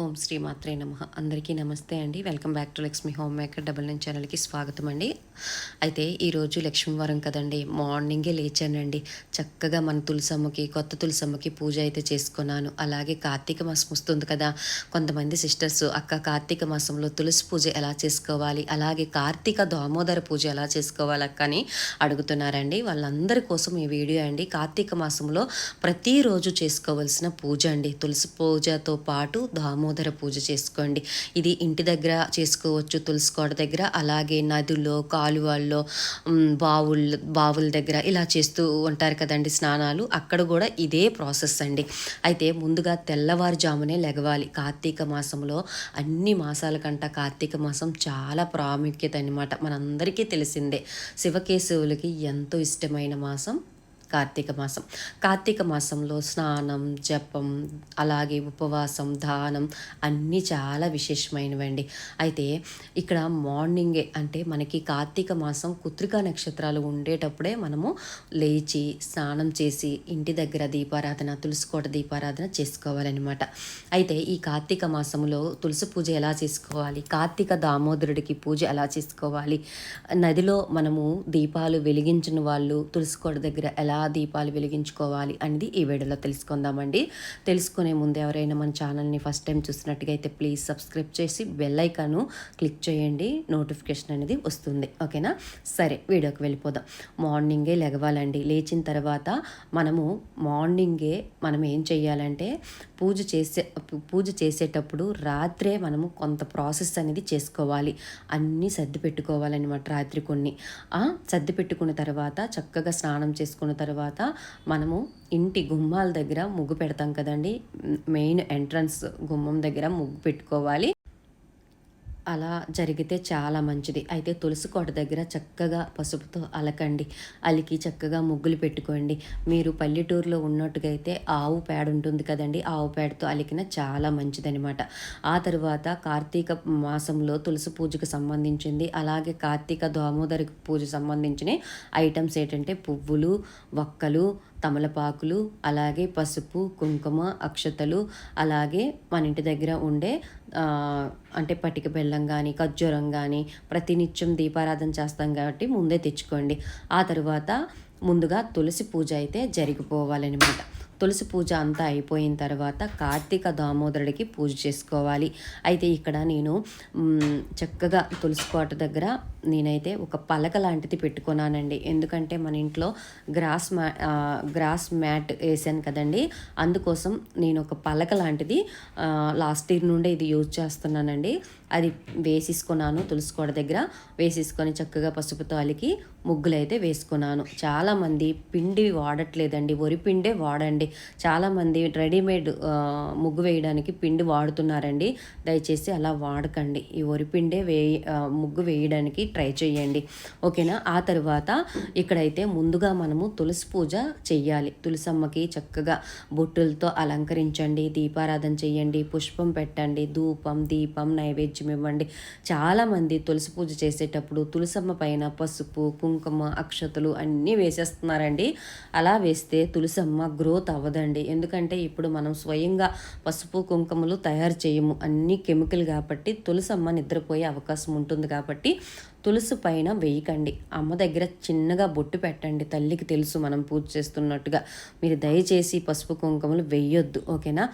ఓం శ్రీ మాత్రే నమ. అందరికీ నమస్తే అండి. Welcome back to Lakshmi home maker double nine ఛానల్కి స్వాగతం అండి. అయితే ఈరోజు లక్ష్మీవారం కదండి. మార్నింగే లేచానండి. చక్కగా మన తులసమ్మకి కొత్త తులసమ్మకి పూజ అయితే చేసుకున్నాను. అలాగే కార్తీక మాసం వస్తుంది కదా. కొంతమంది సిస్టర్స్ అక్క కార్తీక మాసంలో తులసి పూజ ఎలా చేసుకోవాలి? అలాగే కార్తీక దామోదర పూజ ఎలా చేసుకోవాలి అక్క అని అడుగుతున్నారండి. వాళ్ళందరి కోసం ఈ వీడియో అండి. కార్తీక మాసంలో ప్రతిరోజు చేసుకోవాల్సిన పూజ అండి. తులసి పూజతో పాటు దామో దామోదర పూజ చేసుకోండి. ఇది ఇంటి దగ్గర చేసుకోవచ్చు తులసి కోట దగ్గర అలాగే నదుల్లో కాలువల్లో బావుల్ బావుల దగ్గర ఇలా చేస్తూ ఉంటారు కదండి స్నానాలు. అక్కడ కూడా ఇదే ప్రాసెస్ అండి. అయితే ముందుగా తెల్లవారుజామునే లెగవాలి. కార్తీక మాసంలో అన్ని మాసాల కంట కార్తీక మాసం చాలా ప్రాముఖ్యత అనమాట మనందరికీ తెలిసిందే. శివకేశవులకి ఎంతో ఇష్టమైన మాసం కార్తీక మాసం. కార్తీక మాసంలో స్నానం జపం అలాగే ఉపవాసం దానం అన్నీ చాలా విశేషమైనవండి. అయితే ఇక్కడ మార్నింగే అంటే మనకి కార్తీక మాసం కుత్రికా నక్షత్రాలు ఉండేటప్పుడే మనము లేచి స్నానం చేసి ఇంటి దగ్గర దీపారాధన తులసికోట దీపారాధన చేసుకోవాలన్నమాట. అయితే ఈ కార్తీక మాసంలో తులసి పూజ ఎలా చేసుకోవాలి? కార్తీక దామోదరుడికి పూజ ఎలా చేసుకోవాలి? నదిలో మనము దీపాలు వెలిగించిన వాళ్ళు తులసికోట దగ్గర ఎలా ఎలా దీపాలు వెలిగించుకోవాలి అనేది ఈ వీడియోలో తెలుసుకుందామండి. తెలుసుకునే ముందు ఎవరైనా మన ఛానల్ని ఫస్ట్ టైం చూసినట్టుగా అయితే ప్లీజ్ సబ్స్క్రైబ్ చేసి బెల్ ఐకాను క్లిక్ చేయండి. నోటిఫికేషన్ అనేది వస్తుంది. ఓకేనా? సరే వీడియోకి వెళ్ళిపోదాం. మార్నింగే లెగవాలండి లేచిన తర్వాత మనము మార్నింగే మనం ఏం చేయాలంటే పూజ చేసే పూజ చేసేటప్పుడు రాత్రే మనము కొంత ప్రాసెస్ అనేది చేసుకోవాలి. అన్నీ సర్ది పెట్టుకోవాలన్నమాట రాత్రి కొన్ని. సర్ది పెట్టుకున్న తర్వాత చక్కగా స్నానం చేసుకున్న తర్వాత తర్వాత మనము ఇంటి గుమ్మాల దగ్గర ముగ్గు పెడతాం కదండి. మెయిన్ ఎంట్రన్స్ గుమ్మం దగ్గర ముగ్గు పెట్టుకోవాలి. అలా జరిగితే చాలా మంచిది. అయితే తులసి కోట దగ్గర చక్కగా పసుపుతో అలకండి. అలికి చక్కగా ముగ్గులు పెట్టుకోండి. మీరు పల్లెటూరులో ఉన్నట్టుగా అయితే ఆవు పేడ ఉంటుంది కదండి ఆవు పేడతో అలికిన చాలా మంచిదనమాట. ఆ తర్వాత కార్తీక మాసంలో తులసి పూజకు సంబంధించింది అలాగే కార్తీక దోమోదరి పూజ సంబంధించిన ఐటమ్స్ ఏంటంటే పువ్వులు వక్కలు తమలపాకులు అలాగే పసుపు కుంకుమ అక్షతలు అలాగే మన ఇంటి దగ్గర ఉండే అంటే పటిక బెల్లం కానీ ఖర్జూరం కానీ ప్రతినిత్యం దీపారాధన చేస్తాం కాబట్టి ముందే తెచ్చుకోండి. ఆ తర్వాత ముందుగా తులసి పూజ అయితే జరిగిపోవాలన్నమాట. తులసి పూజ అంతా అయిపోయిన తర్వాత కార్తీక దామోదరుడికి పూజ చేసుకోవాలి. అయితే ఇక్కడ నేను చక్కగా తులసి కోట దగ్గర నేనైతే ఒక పలక లాంటిది పెట్టుకున్నానండి. ఎందుకంటే మన ఇంట్లో గ్రాస్ మ్యా గ్రాస్ మ్యాట్ వేసాను కదండి. అందుకోసం నేను ఒక పలక లాంటిది లాస్ట్ ఇయర్ నుండే ఇది యూజ్ చేస్తున్నానండి. అది వేసేసుకున్నాను తులసికోడ దగ్గర. వేసేసుకొని చక్కగా పసుపుతో అలికి ముగ్గులు అయితే వేసుకున్నాను. చాలామంది పిండి వాడట్లేదండి. వరి పిండే వాడండి. చాలామంది రెడీమేడ్ ముగ్గు వేయడానికి పిండి వాడుతున్నారండి. దయచేసి అలా వాడకండి. ఈ వరి పిండే వేయి ముగ్గు వేయడానికి ట్రై చేయండి. ఓకేనా? ఆ తర్వాత ఇక్కడైతే ముందుగా మనము తులసి పూజ చెయ్యాలి. తులసమ్మకి చక్కగా బొట్టులతో అలంకరించండి దీపారాధన చేయండి పుష్పం పెట్టండి ధూపం దీపం నైవేద్యం ఇవ్వండి. చాలామంది తులసి పూజ చేసేటప్పుడు తులసమ్మ పైన పసుపు కుంకుమ అక్షతలు అన్నీ వేసేస్తున్నారండి. అలా వేస్తే తులసమ్మ గ్రోత్ అవ్వదండి. ఎందుకంటే ఇప్పుడు మనం స్వయంగా పసుపు కుంకుమలు తయారు చేయము. అన్నీ కెమికల్ కాబట్టి తులసమ్మ నిద్రపోయే అవకాశం ఉంటుంది కాబట్టి తులసి పైన వేయకండి. అమ్మ దగ్గర చిన్నగా బొట్టు పెట్టండి. తల్లికి తెలుసు మనం పూజ చేస్తున్నట్టుగా. మీరు దయచేసి పసుపు కుంకుమలు వేయొద్దు. ఓకేనా?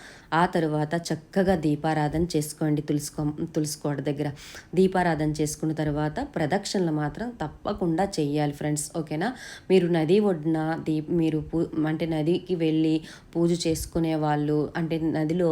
ఆ తర్వాత చక్కగా దీపారాధన చేసుకోండి తులుసుకో తులుసుకోడ దగ్గర. దీపారాధన చేసుకున్న తర్వాత ప్రదక్షిణలు మాత్రం తప్పకుండా చేయాలి ఫ్రెండ్స్. ఓకేనా? మీరు నది ఒడ్డున దీ మీరు పూ అంటే నదికి వెళ్ళి పూజ చేసుకునే వాళ్ళు అంటే నదిలో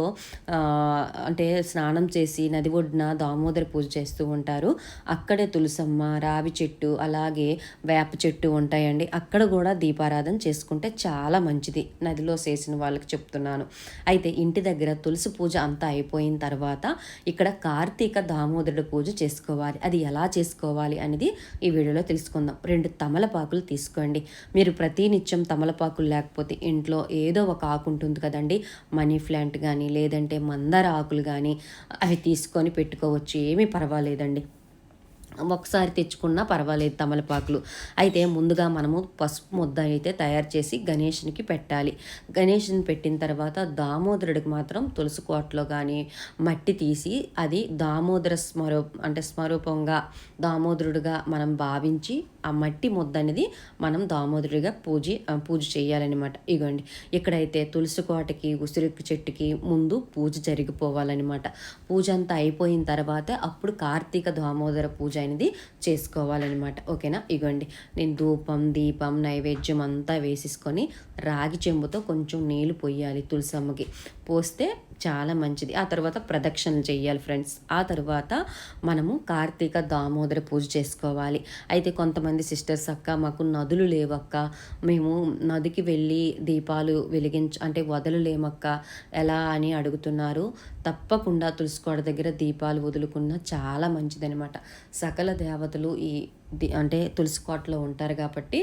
అంటే స్నానం చేసి నది ఒడ్డున దామోదర పూజ చేస్తూ ఉంటారు. అక్కడే తులసమ్మ కొమ్మ రావి చెట్టు అలాగే వేప చెట్టు ఉంటాయండి. అక్కడ కూడా దీపారాధన చేసుకుంటే చాలా మంచిది. నదిలో చేసిన వాళ్ళకి చెప్తున్నాను. అయితే ఇంటి దగ్గర తులసి పూజ అంతా అయిపోయిన తర్వాత ఇక్కడ కార్తీక దామోదరుడు పూజ చేసుకోవాలి. అది ఎలా చేసుకోవాలి అనేది ఈ వీడియోలో తెలుసుకుందాం. రెండు తమలపాకులు తీసుకోండి. మీరు ప్రతి నిత్యం తమలపాకులు లేకపోతే ఇంట్లో ఏదో ఒక ఆకు ఉంటుంది కదండి. మనీ ప్లాంట్ కానీ లేదంటే మందార ఆకులు కానీ అవి తీసుకొని పెట్టుకోవచ్చు. ఏమీ పర్వాలేదండి. ఒకసారి తెచ్చుకున్నా పర్వాలేదు తమలపాకులు. అయితే ముందుగా మనము పసుపు ముద్ద అయితే తయారు చేసి గణేషునికి పెట్టాలి. గణేషుని పెట్టిన తర్వాత దామోదరుడికి మాత్రం తులసి కోటలో కానీ మట్టి తీసి అది దామోదర స్మరూ అంటే స్వరూపంగా దామోదరుడుగా మనం భావించి ఆ మట్టి ముద్ద అనేది మనం దామోదరుడిగా పూజ పూజ చేయాలన్నమాట. ఇగోండి ఇక్కడైతే తులసి కోటకి ఉసిరికి చెట్టుకి ముందు పూజ జరిగిపోవాలన్నమాట. పూజ అంతా అయిపోయిన తర్వాత అప్పుడు కార్తీక దామోదర పూజ అనేది చేసుకోవాలన్నమాట. ఓకేనా? ఇగోండి నేను ధూపం దీపం నైవేద్యం అంతా వేసేసుకొని రాగి చెంబుతో కొంచెం నీళ్ళు పొయ్యాలి తులసమ్మకి. పోస్తే చాలా మంచిది. ఆ తర్వాత ప్రదక్షిణలు చేయాలి ఫ్రెండ్స్. ఆ తర్వాత మనము కార్తీక దామోదర పూజ చేసుకోవాలి. అయితే కొంతమంది సిస్టర్స్ అక్క మాకు నదులు లేవక్క. మేము నదికి వెళ్ళి దీపాలు వెలిగించ అంటే వదలలేమక్క ఎలా అని అడుగుతున్నారు. తప్పకుండా తులసికోడ దగ్గర దీపాలు వదులుకున్న చాలా మంచిదనమాట సకల దేవతలు ఈ అంటే తులసికోటలో ఉంటారు కాబట్టి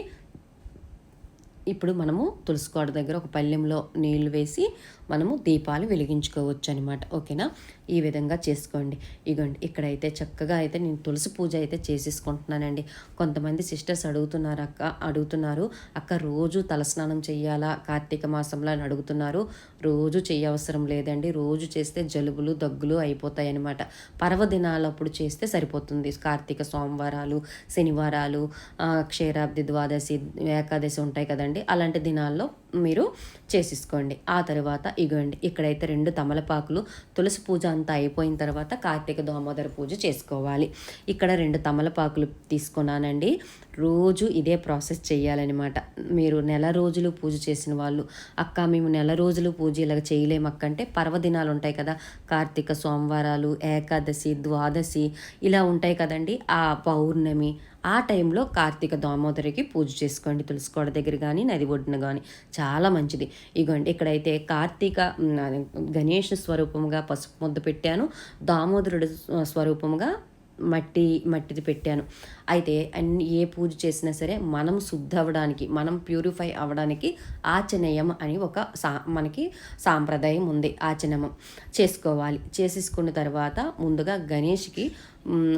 ఇప్పుడు మనము తులసికోట దగ్గర ఒక పళ్ళెంలో నీళ్ళు వేసి మనము దీపాలు వెలిగించుకోవచ్చు అనమాట ఓకేనా? ఈ విధంగా చేసుకోండి. ఇగోండి ఇక్కడైతే చక్కగా అయితే నేను తులసి పూజ అయితే చేసేసుకుంటున్నానండి. కొంతమంది సిస్టర్స్ అడుగుతున్నారు అక్క అడుగుతున్నారు అక్క రోజు తలస్నానం చేయాలా కార్తీక మాసంలో? అని అడుగుతున్నారు. రోజు చేయవసరం లేదండి. రోజు చేస్తే జలుబులు దగ్గులు అయిపోతాయి అనమాట పర్వదినాలప్పుడు చేస్తే సరిపోతుంది. కార్తీక సోమవారాలు శనివారాలు క్షీరాబ్ది ద్వాదశి ఏకాదశి ఉంటాయి కదండి. అలాంటి దినాల్లో మీరు చేసేసుకోండి. ఆ తర్వాత ఇగోండి ఇక్కడైతే రెండు తమలపాకులు తులసి పూజ అంతా అయిపోయిన తర్వాత కార్తీక దామోదర పూజ చేసుకోవాలి. ఇక్కడ రెండు తమలపాకులు తీసుకున్నానండి. రోజు ఇదే ప్రాసెస్ చేయాలన్నమాట. మీరు నెల రోజులు పూజ చేసిన వాళ్ళు అక్క మేము నెల రోజులు పూజ ఇలాగ చేయలేము అక్క అంటే పర్వదినాలు ఉంటాయి కదా కార్తీక సోమవారాలు ఏకాదశి ద్వాదశి ఇలా ఉంటాయి కదండి. ఆ పౌర్ణమి ఆ టైంలో కార్తీక దామోదరికి పూజ చేసుకోండి తులసికోడ దగ్గర కానీ నది ఒడ్డున కానీ చాలా మంచిది. ఇగోండి ఇక్కడైతే కార్తీక గణేష్ స్వరూపముగా పసుపు ముద్ద పెట్టాను. దామోదరుడు స్వరూపముగా మట్టి మట్టిది పెట్టాను. అయితే అన్ని ఏ పూజ చేసినా సరే మనం శుద్ధ అవ్వడానికి మనం ప్యూరిఫై అవ్వడానికి ఆచనేయం అని ఒక సా మనకి సాంప్రదాయం ఉంది ఆచనమం చేసుకోవాలి. చేసేసుకున్న తర్వాత ముందుగా గణేష్కి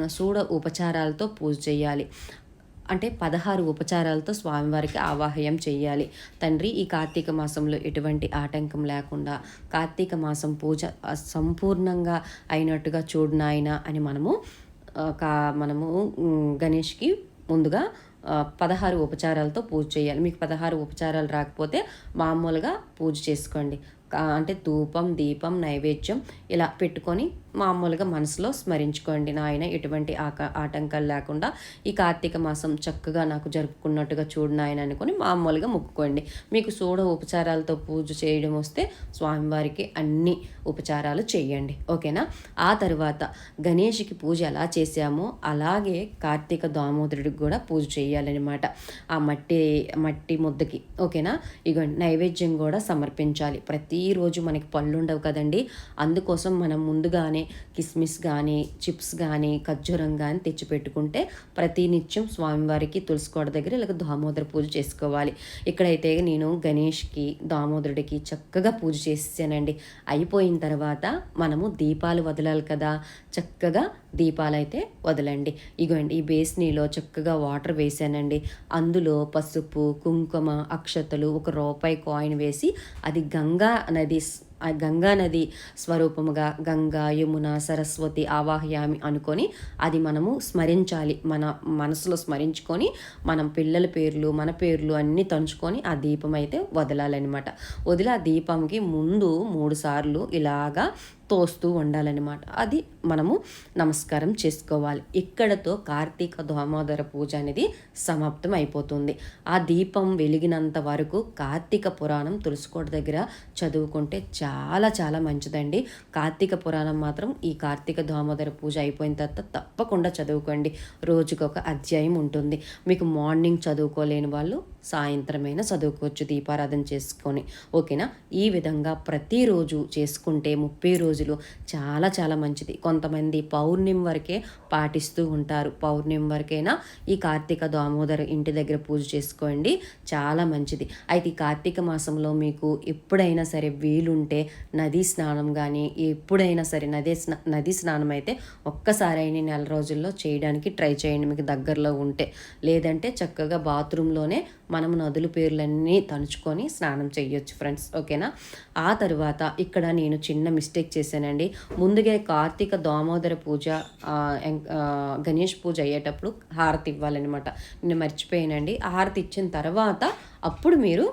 సూడ ఉపచారాలతో పూజ చేయాలి. అంటే పదహారు ఉపచారాలతో స్వామివారికి ఆవాహయం చేయాలి. తండ్రి ఈ కార్తీక మాసంలో ఎటువంటి ఆటంకం లేకుండా కార్తీక మాసం పూజ సంపూర్ణంగా అయినట్టుగా చూడు నాయన అని మనము కా మనము గణేష్కి ముందుగా పదహారు ఉపచారాలతో పూజ చేయాలి. మీకు పదహారు ఉపచారాలు రాకపోతే మామూలుగా పూజ చేసుకోండి. అంటే ధూపం దీపం నైవేద్యం ఇలా పెట్టుకొని మామూలుగా మనసులో స్మరించుకోండి నాయన ఎటువంటి ఆక ఆటంకాలు లేకుండా ఈ కార్తీక మాసం చక్కగా నాకు జరుపుకున్నట్టుగా చూడు నాయన అనుకుని మామూలుగా మొక్కుకోండి. మీకు సూడ ఉపచారాలతో పూజ చేయడం వస్తే స్వామివారికి అన్ని ఉపచారాలు చేయండి. ఓకేనా? ఆ తర్వాత గణేష్కి పూజ ఎలా చేశామో అలాగే కార్తీక దామోదరుడికి కూడా పూజ చేయాలన్నమాట. ఆ మట్టి మట్టి ముద్దకి. ఓకేనా? ఇక నైవేద్యం కూడా సమర్పించాలి. ప్రతిరోజు మనకి పళ్ళు ఉండవు కదండి. అందుకోసం మనం ముందుగానే కానీ కిస్మిస్ కానీ చిప్స్ కానీ ఖర్జూరం కానీ తెచ్చిపెట్టుకుంటే ప్రతినిత్యం స్వామివారికి తులసికోట దగ్గర ఇలాగ దామోదర పూజ చేసుకోవాలి. ఇక్కడైతే నేను గణేష్కి దామోదరుడికి చక్కగా పూజ చేసేసానండి. అయిపోయిన తర్వాత మనము దీపాలు వదలాలి కదా చక్కగా దీపాలు అయితే వదలండి. ఇగోండి ఈ బేస్నీలో చక్కగా వాటర్ వేసానండి. అందులో పసుపు కుంకుమ అక్షతలు ఒక రూపాయి కాయిన్ వేసి అది గంగా నది ఆ గంగా నది స్వరూపముగా గంగా యమున సరస్వతి ఆవాహయామి అనుకొని అది మనము స్మరించాలి. మన మనసులో స్మరించుకొని మనం పిల్లల పేర్లు మన పేర్లు అన్నీ తంచుకొని ఆ దీపం అయితే వదలాలన్నమాట. వదిలి ఆ దీపంకి ముందు మూడు సార్లు ఇలాగా తోస్తూ ఉండాలన్నమాట అది మనము నమస్కారం చేసుకోవాలి. ఇక్కడతో కార్తీక దామోదర పూజ అనేది సమాప్తం అయిపోతుంది. ఆ దీపం వెలిగినంత వరకు కార్తీక పురాణం తులసికోట దగ్గర చదువుకుంటే చాలా చాలా మంచిదండి. కార్తీక పురాణం మాత్రం ఈ కార్తీక దామోదర పూజ అయిపోయిన తర్వాత తప్పకుండా చదువుకోండి. రోజుకొక ఒక అధ్యాయం ఉంటుంది. మీకు మార్నింగ్ చదువుకోలేని వాళ్ళు సాయంత్రమైనా చదువుకోవచ్చు దీపారాధన చేసుకొని. ఓకేనా? ఈ విధంగా ప్రతిరోజు చేసుకుంటే ముప్పై రోజు రోజులు చాలా చాలా మంచిది. కొంతమంది పౌర్ణమి వరకే పాటిస్తూ ఉంటారు. పౌర్ణమి వరకైనా ఈ కార్తీక దామోదర ఇంటి దగ్గర పూజ చేసుకోండి. చాలా మంచిది. అయితే ఈ కార్తీక మాసంలో మీకు ఎప్పుడైనా సరే వీలుంటే నదీ స్నానం కానీ ఎప్పుడైనా సరే నది స్నా నదీ స్నానం అయితే ఒక్కసారైనా నెల రోజుల్లో చేయడానికి ట్రై చేయండి. మీకు దగ్గరలో ఉంటే. లేదంటే చక్కగా బాత్రూంలోనే మనం నదుల పేర్లన్నీ తలుచుకొని స్నానం చేయొచ్చు ఫ్రెండ్స్. ఓకేనా? ఆ తర్వాత ఇక్కడ నేను చిన్న మిస్టేక్ చేసి చేశానండి. ముందుగా కార్తీక దామోదర పూజ గణేష్ పూజ అయ్యేటప్పుడు హారతి ఇవ్వాలన్నమాట. నేను మర్చిపోయానండి. హారతి ఇచ్చిన తర్వాత అప్పుడు మీరు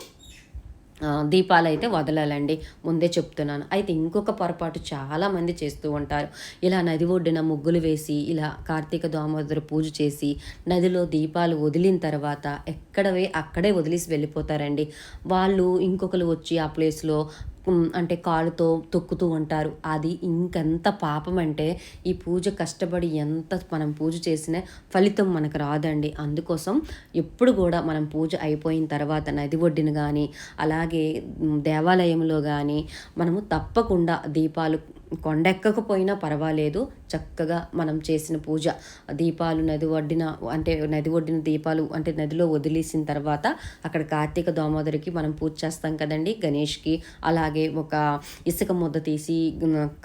దీపాలు అయితే వదలాలండి. ముందే చెప్తున్నాను. అయితే ఇంకొక పొరపాటు చాలా మంది చేస్తూ ఉంటారు. ఇలా నది ఒడ్డున ముగ్గులు వేసి ఇలా కార్తీక దామోదర పూజ చేసి నదిలో దీపాలు వదిలిన తర్వాత ఎక్కడవే అక్కడే వదిలేసి వెళ్ళిపోతారండి. వాళ్ళు ఇంకొకరు వచ్చి ఆ ప్లేస్లో అంటే కాలుతో తొక్కుతూ ఉంటారు. అది ఇంకెంత పాపం అంటే ఈ పూజ కష్టపడి ఎంత మనం పూజ చేసినా ఫలితం మనకు రాదండి. అందుకోసం ఎప్పుడు కూడా మనం పూజ అయిపోయిన తర్వాత నది ఒడ్డున కానీ అలాగే దేవాలయంలో కానీ మనము తప్పకుండా దీపాలు కొండెక్కకపోయినా పర్వాలేదు. చక్కగా మనం చేసిన పూజ. దీపాలు నది ఒడ్డిన అంటే నది ఒడ్డిన దీపాలు అంటే నదిలో వదిలేసిన తర్వాత అక్కడ కార్తీక దోమోదరికి మనం పూజ చేస్తాం కదండి. గణేష్కి అలాగే ఒక ఇసుక ముద్ద తీసి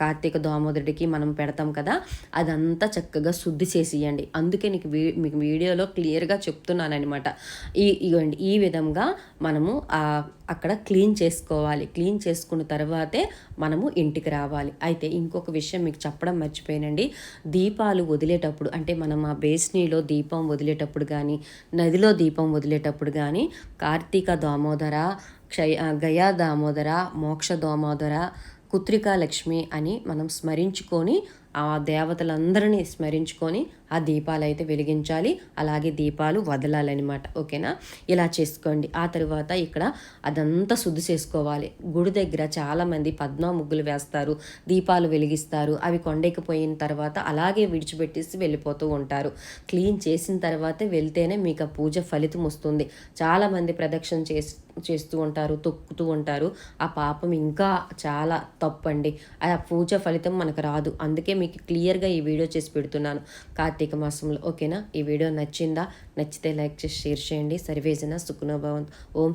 కార్తీక దోమోదరుడికి మనం పెడతాం కదా. అదంతా చక్కగా శుద్ధి చేసియండి. అందుకే నీకు వీ మీకు వీడియోలో క్లియర్గా చెప్తున్నాను అనమాట ఈ ఇగోండి ఈ విధంగా మనము అక్కడ క్లీన్ చేసుకోవాలి. క్లీన్ చేసుకున్న తర్వాతే మనము ఇంటికి రావాలి. అయితే ఇంకొక విషయం మీకు చెప్పడం మర్చిపోయానండి. దీపాలు వదిలేటప్పుడు అంటే మనం ఆ బేస్నీలో దీపం వదిలేటప్పుడు కానీ నదిలో దీపం వదిలేటప్పుడు కానీ కార్తీక దామోదర క్షయ గయా దామోదర మోక్ష దామోదర కుత్రికా లక్ష్మి అని మనం స్మరించుకొని ఆ దేవతలందరినీ స్మరించుకొని ఆ దీపాలు అయితే వెలిగించాలి. అలాగే దీపాలు వదలాలన్నమాట. ఓకేనా? ఇలా చేసుకోండి. ఆ తర్వాత ఇక్కడ అదంతా శుద్ధి చేసుకోవాలి. గుడి దగ్గర చాలామంది పద్మ ముగ్గులు వేస్తారు దీపాలు వెలిగిస్తారు. అవి కొండెక్కిపోయిన తర్వాత అలాగే విడిచిపెట్టేసి వెళ్ళిపోతూ ఉంటారు. క్లీన్ చేసిన తర్వాత వెళ్తేనే మీకు ఆ పూజ ఫలితం వస్తుంది. చాలామంది ప్రదక్షిణ చేసి చేస్తూ ఉంటారు తొక్కుతూ ఉంటారు. ఆ పాపం ఇంకా చాలా తప్పండి. ఆ పూజ ఫలితం మనకు రాదు. అందుకే మీకు క్లియర్గా ఈ వీడియో చేసి పెడుతున్నాను. కార్తీక మాసంలో. ఓకేనా? ఈ వీడియో నచ్చిందా? నచ్చితే లైక్ చేసి షేర్ చేయండి. సర్వేజన సుఖనోభవంత్ ఓం